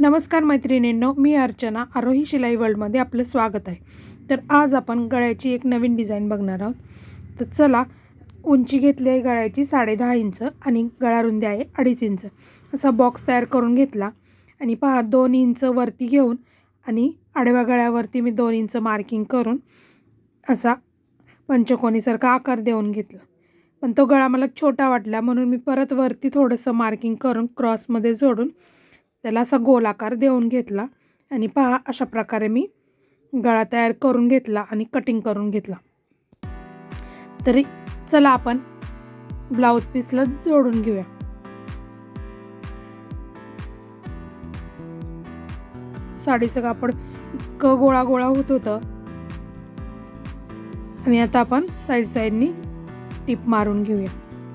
नमस्कार मैत्रिणींनो मी अर्चना. आरोही शिलाई वर्ल्डमध्ये आपलं स्वागत आहे. तर आज आपण गळ्याची एक नवीन डिझाईन बघणार आहोत. तर चला उंची घेतली आहे गळ्याची साडेदहा इंच आणि गळा रुंदी आहे अडीच इंच. असा बॉक्स तयार करून घेतला. आणि पहा दोन इंच वरती घेऊन आणि आडव्या गळ्यावरती मी दोन इंच मार्किंग करून असा पंचकोनीसारखा आकार देऊन घेतला. पण तो गळा मला छोटा वाटला म्हणून मी परत वरती थोडंसं मार्किंग करून क्रॉसमध्ये जोडून त्याला असा गोलाकार देऊन घेतला आणि पहा अशा प्रकारे मी गळा तयार करून घेतला आणि कटिंग करून घेतला. तरी चला आपण ब्लाऊज पीसला जोडून घेऊया. साडीचं कापड इतकं गोळा गोळा होत होतं. आणि आता आपण साईड साईडनी टिप मारून घेऊया.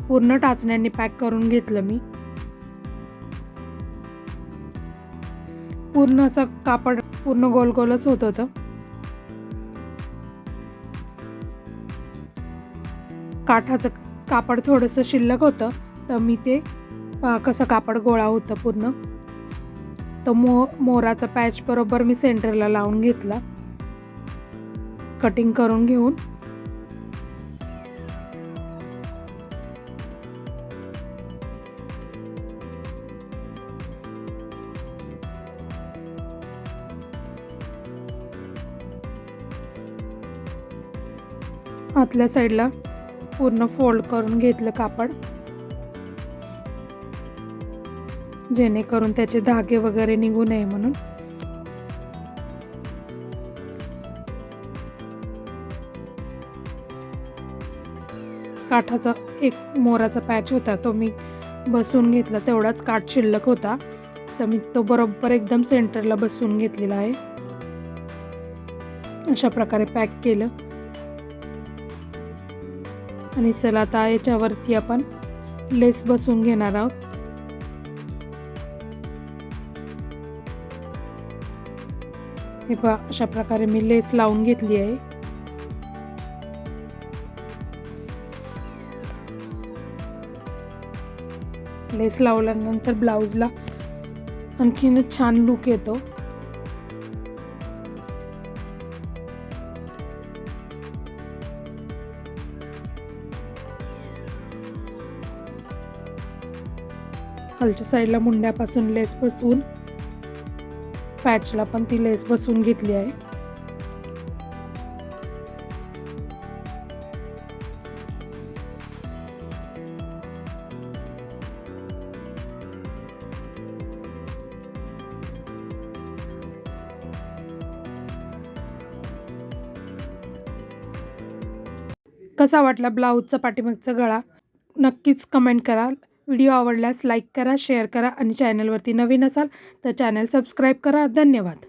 पूर्ण टाचण्यांनी पॅक करून घेतलं मी. पूर्ण असं कापड पूर्ण गोल गोलच होत होतं. काठाचं कापड थोडंसं शिल्लक होतं तर मी ते कसं कापड गोळा होतं पूर्ण. तो मो मोराचा पॅच बरोबर मी सेंटरला लावून घेतला. कटिंग करून घेऊन. आतल्या साईडला पूर्ण फोल्ड करून घेतलं कापड. जेणेकरून त्याचे धागे वगैरे निघू नये म्हणून. काठाचा एक मोराचा पॅच होता तो मी बसून घेतला. तेवढाच काठ शिल्लक होता तर मी तो बरोबर एकदम सेंटरला बसवून घेतलेला आहे. अशा प्रकारे पॅक केलं. आणि चला आता याच्यावरती आपण लेस बसवून घेणार आहोत. हे पहा अशा प्रकारे मी लेस लावून घेतली आहे. लेस लावल्यानंतर ब्लाऊजला आणखीनच छान लुक येतो. खालच्या साईडला मुंड्यापासून लेस बसवून पॅचला पण ती लेस बसवून घेतली आहे. कसा वाटला ब्लाऊजचा पाठीमागचा गळा? नक्कीच कमेंट करा. व्हिडिओ आवडल्यास लाईक करा शेअर करा आणि चॅनलवरती नवीन असाल तर चॅनल सबस्क्राईब करा. धन्यवाद.